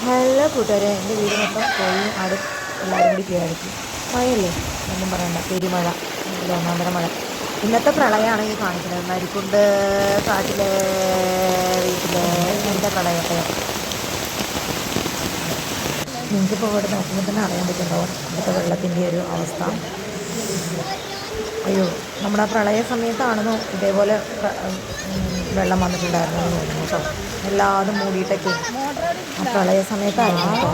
Hello കൂട്ടുകാരെ എന്റെ വീട് മൊത്തം പോയി ആടും എല്ലാവരും കൂടി കയറിക്കും മഴയല്ലേ? ഒന്നും പറയണ്ട. പെരുമഴ. ഒന്നാന്തര മഴ. ഇന്നത്തെ പ്രളയമാണ് ഈ കാണിക്കുന്നത്. മരിക്കുണ്ട് കാട്ടിലെ വീട്ടിലെ എന്റെ പ്രളയത്തെ. നിങ്ങൾക്കിപ്പോൾ ഇവിടെ നോക്കുമ്പോൾ തന്നെ അറിയാൻ പറ്റുന്നുണ്ടാവും ഇവിടുത്തെ വെള്ളത്തിന്റെ ഒരു അവസ്ഥ. അയ്യോ നമ്മുടെ പ്രളയ സമയത്താണെന്നോ ഇതേപോലെ വെള്ളം വന്നിട്ടുണ്ടായിരുന്നു എന്ന് തോന്നുന്നു കേട്ടോ. എല്ലാതും മൂടിയിട്ടൊക്കെ. ആ പ്രളയ സമയത്തായിരുന്നു കേട്ടോ.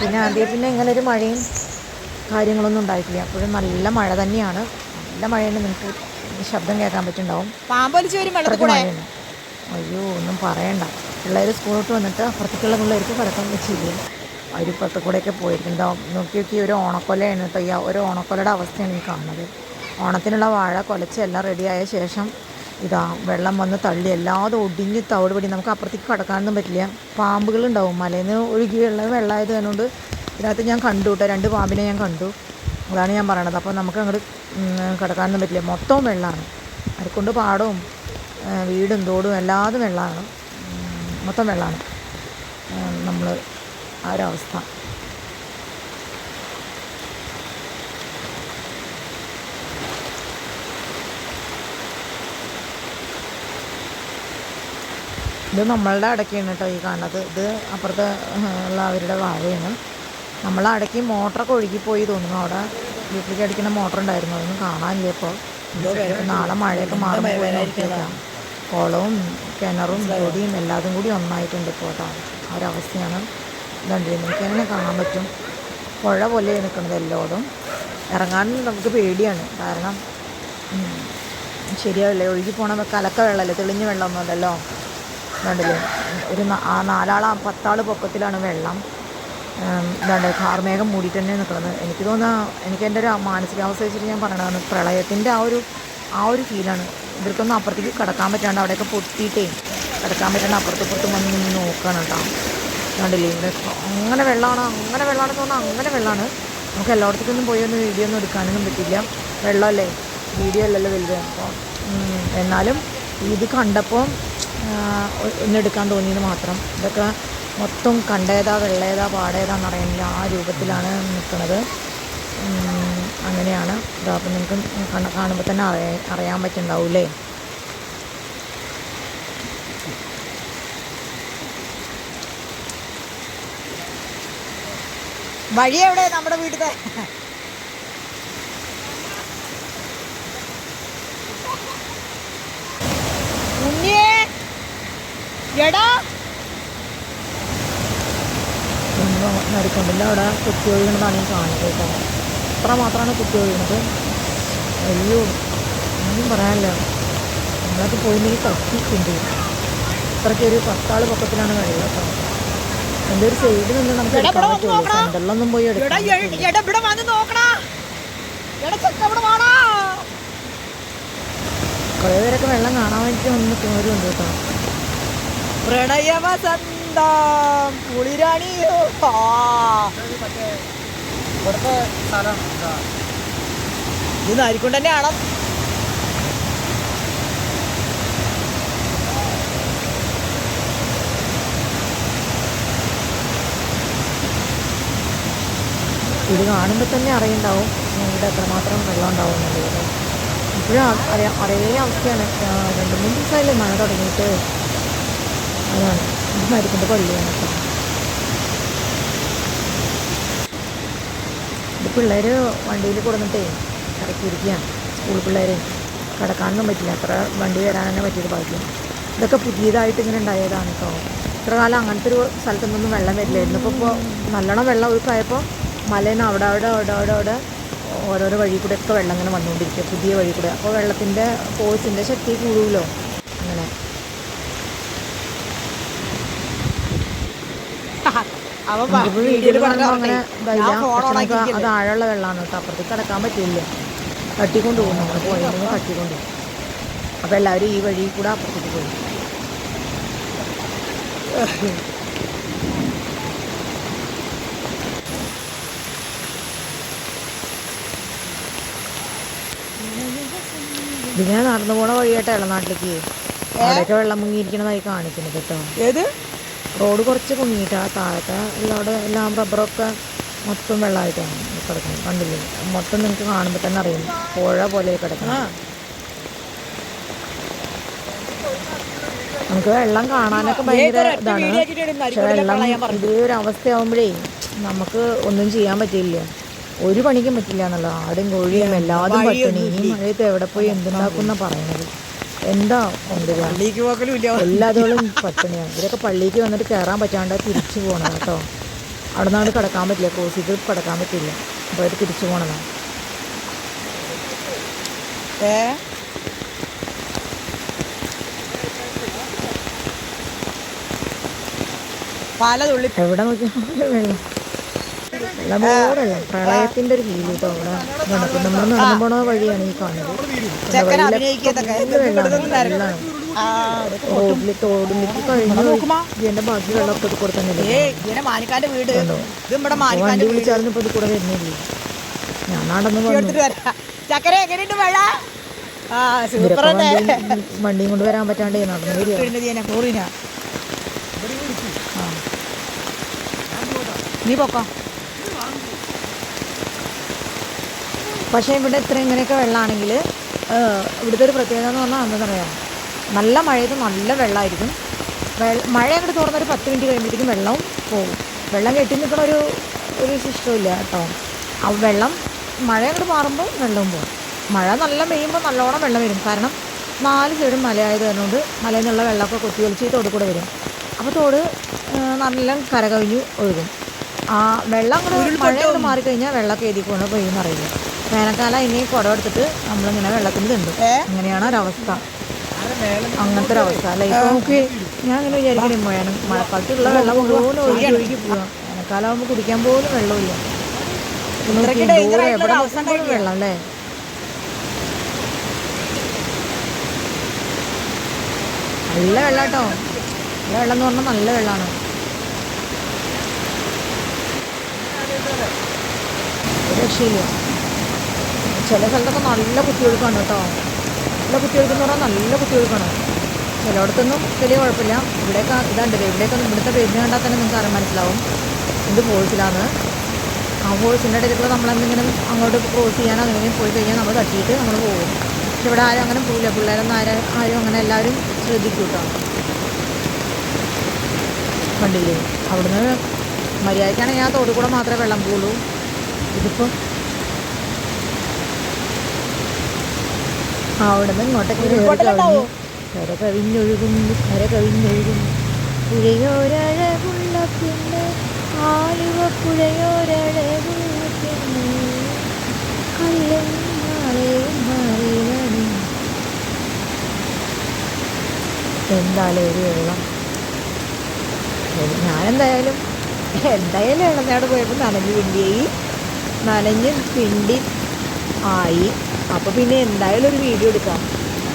പിന്നെ ആദ്യം പിന്നെ ഇങ്ങനെ ഒരു മഴയും കാര്യങ്ങളൊന്നും ഉണ്ടായിട്ടില്ല. അപ്പോഴും നല്ല മഴ തന്നെയാണ്. നല്ല മഴയാണ്. നിങ്ങൾക്ക് ശബ്ദം കേൾക്കാൻ പറ്റുന്നുണ്ടാവും. അത്രയ്ക്ക് അയ്യോ ഒന്നും പറയണ്ട. പിള്ളേർ സ്കൂളിലോട്ട് വന്നിട്ട് അപ്പുറത്തേക്കുള്ള പിള്ളേർക്ക് കിടക്കാൻ വെച്ചില്ല? അവർ ഇപ്പുറത്തെ കൂടെയൊക്കെ പോയിരിക്കും നോക്കി നോക്കി ഒരു ഓണക്കൊലയാണ് കേട്ടോ. ഈ ഒരു ഓണക്കൊലയുടെ അവസ്ഥയാണ് ഈ കാണുന്നത്. ഓണത്തിനുള്ള വാഴ കുലച്ച് എല്ലാം റെഡിയായ ശേഷം ഇതാ വെള്ളം വന്ന് തള്ളി എല്ലാതും ഒടിഞ്ഞ് തവിട് പിടി. നമുക്ക് അപ്പുറത്തേക്ക് കടക്കാനൊന്നും പറ്റില്ല. പാമ്പുകളുണ്ടാവും മലയിൽ നിന്ന് ഒഴുകി വെള്ളം വെള്ളമായത് കാരണം ഇതിനകത്ത് ഞാൻ കണ്ടു കേട്ടോ. രണ്ട് പാമ്പിനെ ഞാൻ കണ്ടു. അതാണ് ഞാൻ പറയണത്. അപ്പോൾ നമുക്ക് അങ്ങോട്ട് കിടക്കാനൊന്നും പറ്റില്ല. മൊത്തവും വെള്ളമാണ്. അരക്കൊണ്ട് പാടവും വീടും തോടും എല്ലാതും വെള്ളമാണ്. മൊത്തം വെള്ളമാണ്. നമ്മൾ ആ ഒരവസ്ഥ. ഇത് നമ്മളുടെ അടക്കയാണ് കേട്ടോ ഈ കാണുന്നത്. ഇത് അപ്പുറത്ത് ഉള്ള അവരുടെ വാഴയാണ്. നമ്മളെ അടക്കി മോട്ടറൊക്കെ ഒഴുകിപ്പോയി തോന്നുന്നു. അവിടെ വീട്ടിലേക്ക് അടിക്കുന്ന മോട്ടർ ഉണ്ടായിരുന്നു. അതൊന്നും കാണാനില്ല ഇപ്പോൾ നാളെ മഴയൊക്കെ മാറി നോക്കിയേക്കാം. കുളവും കിണറും ബോഡിയും എല്ലാതും കൂടി ഒന്നായിട്ടുണ്ട് ഇപ്പോൾ കേട്ടോ. ആ ഒരവസ്ഥയാണ് ഇതുണ്ട് നിങ്ങൾക്ക് തന്നെ കാണാൻ പറ്റും? പുഴ പോലെ നിൽക്കുന്നത് എല്ലായിടും ഇറങ്ങാൻ നമുക്ക് പേടിയാണ്. കാരണം ശരിയാവില്ലേ. ഒഴുകി പോണ കലക്ക വെള്ളമല്ലേ? തെളിഞ്ഞ വെള്ളമൊന്നുമല്ലല്ലോ കണ്ടില്ലേ? ഒരു ആ നാലാൾ പത്താൾ പൊക്കത്തിലാണ് വെള്ളം. ഇതാണ്ട് കാർമേഘം മൂടിയിട്ട് തന്നെ നിൽക്കുന്നത് എനിക്ക് തോന്നുന്ന എനിക്ക് എന്റെ ഒരു മാനസികാവസ്ഥ വെച്ചിട്ട് ഞാൻ പറയണതാണ്. പ്രളയത്തിന്റെ ആ ഒരു ആ ഒരു ഫീലാണ്. ഇവർക്കൊന്നും അപ്പുറത്തേക്ക് കിടക്കാൻ പറ്റാണ്ട് അവിടെയൊക്കെ പൊട്ടിയിട്ടേ കിടക്കാൻ പറ്റാണ്ട് അപ്പുറത്ത് പുറത്ത് വന്ന് നിന്ന് നോക്കുകയാണ് കേട്ടോ. കണ്ടില്ലേ? ഇവിടെ അങ്ങനെ വെള്ളമാണ് അങ്ങനെ വെള്ളമാണെന്ന് തോന്നുന്നത് അങ്ങനെ വെള്ളമാണ്. നമുക്ക് എല്ലായിടത്തേക്കൊന്നും പോയി ഒന്ന് വീഡിയോ ഒന്നും എടുക്കാനൊന്നും പറ്റില്ല വെള്ളമല്ലേ? വീഡിയോ അല്ലല്ലോ വലുത്. അപ്പോൾ എന്നാലും ഇത് കണ്ടപ്പോൾ ഒന്ന് എടുക്കാൻ തോന്നിയത് മാത്രം. ഇതൊക്കെ മൊത്തം കണ്ടേതാ വെള്ളേതാ പാടേതാന്ന് അറിയുന്നില്ല ആ രൂപത്തിലാണ് നിൽക്കുന്നത് അങ്ങനെയാണ്. ഇതാപ്പം നിങ്ങൾക്ക് കാണുമ്പോൾ തന്നെ അറിയാൻ അറിയാൻ പറ്റുന്നുണ്ടാവൂലേ വഴി എവിടെ? നമ്മുടെ വീട്ടിലെ എടാ. അവിടെ കുത്തി ഒഴുകണതാണ് ഞാൻ കാണുന്നത് കേട്ടോ. അത്ര മാത്രമാണ് കുത്തി ഒഴുകുന്നത് അയ്യോ ഒന്നും പറയാനില്ല. നമ്മളൊക്കെ പോയില്ലെങ്കിൽ കത്തിക്കുണ്ട് അത്രയ്ക്ക് ഒരു പത്താൾ പൊക്കത്തിലാണ് കഴിയുക കേട്ടോ. എന്റെ ഒരു സൈഡിൽ നിന്ന് നമുക്ക് എടാ, എടുക്കാൻ പറ്റുള്ളൂ. സെന്ററിലൊന്നും പോയി എടാ എടുക്കാൻ എ- പറ്റില്ല എടാ ഇവിടെ വന്ന് നോക്കടാ. എടാ ചെക്ക ഇവിടെ വാടാ. കുറേ പേരൊക്കെ വെള്ളം കാണാൻ വേണ്ടിയിട്ട് വന്ന് നിൽക്കുന്നവരുണ്ട് കേട്ടോ. പ്രണയവസന്തം കുളിരാണിയോ. ഇത്. നരിക്കൊണ്ട് തന്നെയാണോ? ഇത് കാണുമ്പോൾ തന്നെ അറിയുണ്ടാവും. ഇവിടെ എത്രമാത്രം വെള്ളം ഉണ്ടാവും എന്നുള്ളത്. ഇപ്പോഴും അറിയാം. അതേ അവസ്ഥയാണ്. രണ്ട് മൂന്ന് ദിവസമായില്ലേ മഴ തുടങ്ങിയിട്ട്. അതാണ്. ഇത് മരിക്കുന്ന പള്ളിയാണ് കേട്ടോ. ഇത് പിള്ളേർ വണ്ടിയിൽ കൊടുന്നിട്ടേ ഇറക്കിയിരിക്കുകയാണ് സ്കൂൾ പിള്ളേർ കിടക്കാനൊന്നും പറ്റില്ല. അത്ര വണ്ടി വരാൻ തന്നെ പറ്റിയത് ഭാഗ്യം. ഇതൊക്കെ പുതിയതായിട്ട് ഇങ്ങനെ ഉണ്ടായതാണ് കേട്ടോ. ഇത്ര കാലം അങ്ങനത്തെ ഒരു സ്ഥലത്തൊന്നും വെള്ളം വരില്ലായിരുന്നു. ഇപ്പോൾ ഇപ്പോൾ നല്ലോണം വെള്ളം ഒഴുക്കായപ്പോൾ മലയിൽ നിന്ന് അവിടെ അവിടെ അവിടെ അവിടെ അവിടെ ഓരോരോ വഴി കൂടെ ഒക്കെ വെള്ളം ഇങ്ങനെ വന്നുകൊണ്ടിരിക്കുക. പുതിയ വഴി കൂടെ. അപ്പോൾ വെള്ളത്തിന്റെ ഫോഴ്സിന്റെ ശക്തി കൂടുമല്ലോ അങ്ങനെ അവൻ അങ്ങനെ ഇതായില്ല അത് ആഴമുള്ള വെള്ളമാണ് കേട്ടോ. അപ്പുറത്തേക്ക് കിടക്കാൻ പറ്റില്ല തട്ടിക്കൊണ്ട് പോകും നമ്മൾ പോയിരുന്നു തട്ടിക്കൊണ്ട് പോകും. അപ്പോൾ എല്ലാവരും ഈ വഴി കൂടെ അപ്പുറത്തേക്ക് പോയി. ഇതിങ്ങനെ നടന്നു പോണ വഴിയായിട്ട് ഇളനാട്ടിലേക്ക്. അവിടെയൊക്കെ വെള്ളം മുങ്ങിയിരിക്കണതായി കാണിക്കുന്നത് കേട്ടോ. ഏത്? റോഡ് കുറച്ച് പൊങ്ങിയിട്ടാണ് താഴത്തെ എല്ലാവിടെ എല്ലാം റബ്ബറൊക്കെ മൊത്തം വെള്ളമായിട്ടാണ് കിടക്കുന്നത്. കണ്ടില്ലേ? മൊത്തം നിങ്ങൾക്ക് കാണുമ്പോൾ തന്നെ അറിയും. പുഴ പോലെ കിടക്കണം നമുക്ക് വെള്ളം കാണാനൊക്കെ ഭയങ്കര ഇതാണ്. പക്ഷെ വെള്ളം ഇതേ ഒരു അവസ്ഥയാവുമ്പോഴേ നമുക്ക് ഒന്നും ചെയ്യാൻ പറ്റില്ല. ഒരു പണിക്കും പറ്റില്ല എന്നുള്ള ആടും കോഴിയും എല്ലാതും പട്ടിണി ഈ മഴയത്ത് എവിടെ പോയി എന്തുണ്ടാക്കുന്ന പറയണത് എന്താ എല്ലാതും പള്ളിക്ക് പോക്കലും ഇല്ല. എല്ലാതോളും പട്ടിണിയാണ് ഇവരൊക്കെ പള്ളിക്ക് വന്നിട്ട് കയറാൻ പറ്റാണ്ട് തിരിച്ചു പോകണം കേട്ടോ അവിടെ നിന്നാണ് കിടക്കാൻ പറ്റില്ല. ക്രോസ് ചെയ്ത് കിടക്കാൻ പറ്റില്ല. അപ്പോൾ അവർ തിരിച്ചു പോകണതാണ് ഏ? പല തുള്ളി എവിടെ നോക്കിയാൽ വെള്ളം പ്രളയത്തിന്റെ ഒരു ഫീൽ കേട്ടോ അവിടെ? നടക്കും നമ്മൾ നടന്നു പോണ വഴിയാണ് ഈ കാണുന്നത്. വെള്ളമാണ്. തോടിലേക്ക് കഴിഞ്ഞു. ഇതിന്റെ ബാക്കി ഇത് വണ്ടി വിളിച്ചാലും ഇപ്പൊ കൂടെ വരുന്നില്ലേ? ഞാൻ നടന്നു ചക്കര എങ്ങനെയുണ്ട് മഴ? വണ്ടിയും കൊണ്ട് വരാൻ പറ്റാണ്ട് നടന്നു നീ പൊക്കോ? പക്ഷേ ഇവിടെ ഇത്ര ഇങ്ങനെയൊക്കെ വെള്ളമാണെങ്കിൽ ഇവിടുത്തെ ഒരു പ്രത്യേകത എന്ന് പറഞ്ഞാൽ എന്താ പറയുക നല്ല മഴയത്ത് നല്ല വെള്ളമായിരിക്കും വെള്ള മഴ അങ്ങോട്ട് തുറന്നൊരു പത്ത് മിനിറ്റ് കഴിയുമ്പോഴത്തേക്കും വെള്ളം പോകും. വെള്ളം കെട്ടി നിൽക്കുന്ന ഒരു ഒരു ശിഷ്ടമില്ല കേട്ടോ. ആ വെള്ളം മഴ അങ്ങോട്ട് മാറുമ്പോൾ വെള്ളവും പോകും. മഴ നല്ല പെയ്യുമ്പോൾ നല്ലോണം വെള്ളം വരും. കാരണം നാല് സൈഡും മലയായത് കാരണമുണ്ട്. മലയിൽ നിന്നുള്ള വെള്ളമൊക്കെ കൊത്തി ഒലിച്ച് ഈ തോട് കൂടെ വരും. അപ്പോൾ തോട് നല്ല കരകവിഞ്ഞു ഒഴുകും. ആ വെള്ളം അങ്ങോട്ട് മഴ അങ്ങോട്ട് മാറിക്കഴിഞ്ഞാൽ വെള്ളമൊക്കെ എഴുതി കൊണ്ട് പെയ്യുന്ന അറിയില്ല. വേനൽക്കാലം ഇനി കുടം എടുത്തിട്ട് നമ്മളിങ്ങനെ വെള്ളത്തിൽ തിണ്ടും? അങ്ങനെയാണ് ഒരവസ്ഥ. അങ്ങനത്തെ ഒരവസ്ഥ. അല്ലെ? ഇപ്പൊ നമുക്ക് ഞാൻ അങ്ങനെ വിചാരിക്കണേ മഴക്കാലത്തുള്ള വെള്ളം മുഴുവൻ ഒഴുകി ഒഴുകി പോവാം. വേനൽക്കാലം ആകുമ്പോൾ കുടിക്കാൻ പോലും വെള്ളമില്ല. എവിടെ വെള്ളം അല്ലേ? നല്ല വെള്ളം കേട്ടോ നല്ല വെള്ളം എന്ന് പറഞ്ഞാൽ നല്ല വെള്ളമാണ് രക്ഷയില്ല. ചില സ്ഥലത്തൊക്കെ നല്ല കുത്തിയൊഴുക്കാണ് കേട്ടോ. നല്ല കുത്തിയൊഴുക്കെന്ന് പറഞ്ഞാൽ നല്ല കുത്തിയൊഴുക്കാണ്. ചിലയിടത്തൊന്നും വലിയ കുഴപ്പമില്ല. ഇവിടെയൊക്കെ ഇതാണ്ടല്ലേ ഇവിടെയൊക്കെ ഇവിടുത്തെ പേരിന് കണ്ടാൽ തന്നെ നിങ്ങൾക്ക് അറിയാൻ മനസ്സിലാവും. എന്ത് ഫോഴ്സിലാണ് ആ ഫോഴ്സിന്റെ ഇടയിലൂടെ നമ്മളെന്തെങ്കിലും അങ്ങോട്ട് ക്രോസ് ചെയ്യാനോ എന്തെങ്കിലും പോയി കഴിഞ്ഞാൽ നമ്മൾ തട്ടിയിട്ട് നമ്മൾ പോകും. പക്ഷെ ഇവിടെ ആരും അങ്ങനെ പോവില്ല. പിള്ളേരൊന്നും ആരും ആരും അങ്ങനെ എല്ലാവരും ശ്രദ്ധിക്കും കേട്ടോ. കണ്ടില്ലേ? അവിടുന്ന് മര്യാദയ്ക്കാണെങ്കിൽ ആ തോട് കൂടെ മാത്രമേ വെള്ളം പോകുള്ളൂ ഇതിപ്പോൾ അവിടെ നിന്ന് ഇങ്ങോട്ടൊക്കെ കര കവിഞ്ഞൊഴുകുന്നു കര കവിഞ്ഞൊഴുകുന്നു. പുഴയോരഴകുള്ള പിന്നെ ആലുവ പുഴയോരഴകുള്ള പിന്നെ കല്ലും മാലയും മാറിയിലാണ് എന്തായാലും ഒരു വെള്ളം. ഞാനെന്തായാലും എന്തായാലും ഇളനാട് പോയപ്പോൾ നനഞ്ഞ് പിണ്ടിയായി നനഞ്ഞ് പിണ്ടി ആയി. അപ്പോൾ പിന്നെ എന്തായാലും ഒരു വീഡിയോ എടുക്കാം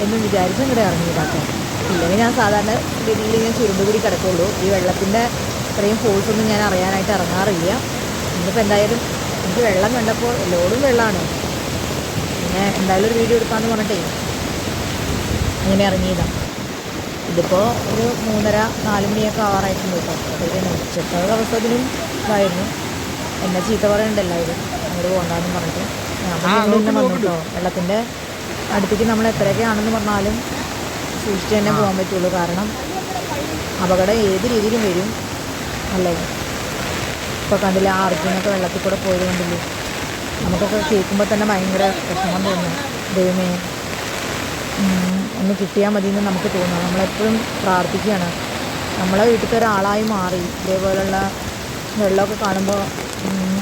എന്ന് വിചാരിച്ച് ഇങ്ങോട്ട് കേട്ടോ ഇല്ലെങ്കിൽ ഞാൻ സാധാരണ രീതിയിൽ ഞാൻ ചുരുണ്ടുകൂടി കിടക്കുള്ളൂ. ഈ വെള്ളത്തിന്റെ ഇത്രയും ഫോഴ്സ് ഒന്നും ഞാൻ അറിയാനായിട്ട് ഇറങ്ങാറില്ല. ഇന്നിപ്പോൾ എന്തായാലും എനിക്ക് വെള്ളം കണ്ടപ്പോൾ ലോഡും വെള്ളമാണ് പിന്നെ എന്തായാലും ഒരു വീഡിയോ എടുക്കാമെന്ന് പറഞ്ഞിട്ടേ അങ്ങനെ ഇറങ്ങിയതാണ് ഇതിപ്പോൾ ഒരു മൂന്നര നാല് മണിയൊക്കെ ആവാറായിട്ടുണ്ട് കേട്ടോ അപ്പോഴത്തേനും ഉച്ചത്തെ അവസ്ഥത്തിനും ഇതായിരുന്നു. എന്നെ ചീത്ത പറയണ്ടല്ലോ ഇത്. അങ്ങോട്ട് പോകണ്ടെന്ന് പറഞ്ഞിട്ട്. വെള്ളത്തിന്റെ അടുത്തേക്ക് നമ്മൾ എത്രയൊക്കെ ആണെന്ന് പറഞ്ഞാലും സൂക്ഷിച്ച് തന്നെ പോകാൻ പറ്റുള്ളൂ. കാരണം അപകടം ഏത് രീതിയിലും വരും. അല്ലേ? ഇപ്പോൾ കണ്ടില്ല ആ അർജുനൊക്കെ വെള്ളത്തിൽ കൂടെ പോയത് കണ്ടില്ലേ? നമുക്കൊക്കെ കേൾക്കുമ്പോൾ തന്നെ ഭയങ്കര വിഷമം തോന്നുന്നു ദൈവമേ. ഒന്ന് കിട്ടിയാൽ മതി എന്ന് നമുക്ക് തോന്നുന്നു നമ്മളെപ്പോഴും പ്രാർത്ഥിക്കുകയാണ്. നമ്മളെ വീട്ടിലത്തെ ഒരാളായി മാറി. ഇതേപോലുള്ള വെള്ളമൊക്കെ കാണുമ്പോൾ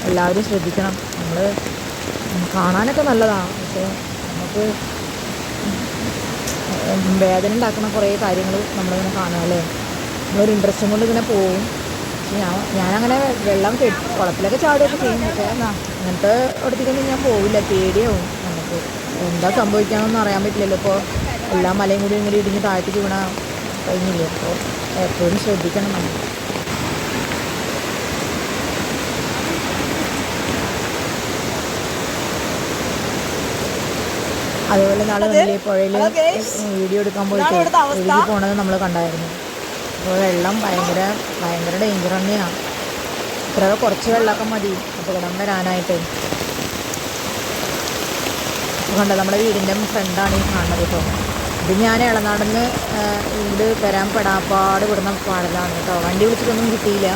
എല്ലാവരും ശ്രദ്ധിക്കണം. നമ്മൾ കാണാനൊക്കെ നല്ലതാണ്. പക്ഷേ നമുക്ക് വേദന ഉണ്ടാക്കുന്ന കുറേ കാര്യങ്ങൾ നമ്മളിങ്ങനെ കാണുക അല്ലേ? നമ്മളൊരു ഇൻട്രസ്റ്റും കൊണ്ട് ഇങ്ങനെ പോവും. പക്ഷെ ഞാൻ ഞാനങ്ങനെ വെള്ളം കെട്ടി കുളത്തിലൊക്കെ ചാടുകയൊക്കെ ചെയ്യും. പക്ഷേ എന്നാ അങ്ങനത്തെ ഇടത്തേക്കൊന്നും ഞാൻ പോവില്ല. പേടിയാവും. നമുക്ക് എന്താ സംഭവിക്കാമെന്നൊന്നും അറിയാൻ പറ്റില്ലല്ലോ. ഇപ്പോൾ എല്ലാ മലയും കൂടി ഇങ്ങനെ ഇടിഞ്ഞ് താഴ്ത്തിക്ക് വീണ കഴിഞ്ഞില്ലേ? അപ്പോൾ എപ്പോഴും ശ്രദ്ധിക്കണം നമ്മൾ. അതുപോലെ നാളെ വലിയ പുഴയിൽ വീഡിയോ എടുക്കാൻ പോയിട്ട്. ഒഴുകി പോണത് നമ്മൾ കണ്ടായിരുന്നു. അപ്പോൾ വെള്ളം ഭയങ്കര ഭയങ്കര ഡേഞ്ചർ തന്നെയാണ് ഇത്ര കുറച്ച് വെള്ളമൊക്കെ മതി. അപകടം വരാനായിട്ട്. കണ്ടത് കണ്ടോ നമ്മുടെ വീടിന്റെ ഫ്രണ്ടാണ് ഈ കാണുന്നത് കേട്ടോ. ഇത് ഞാൻ ഇളനാടെന്ന് ഇവിടെ വരാൻ പെടാപ്പാട് വിടുന്ന പാടലാണ് കേട്ടോ. വണ്ടി വിളിച്ചിട്ടൊന്നും കിട്ടിയില്ല.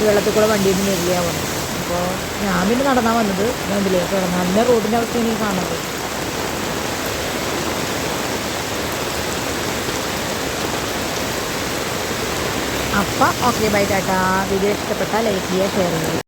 ഈ വെള്ളത്തിൽ കൂടെ വണ്ടിയൊന്നും വരില്ല വന്നു അപ്പോൾ ഞാൻ പിന്നെ നടന്നാണ് വന്നത്. ഇതിലേക്ക് ഇളനാടിന്റെ റോഡിന്റെ അവസ്ഥയാണ് ഈ കാണുന്നത്. ಅಪ್ಪ ಓಕೆ ಬೈ ಟಾಟಾ ವಿಡಿಯೋ ಇಷ್ಟಪಟ್ಟ ಲೈಕ್ ಶೇರ್ ಮಾಡಿ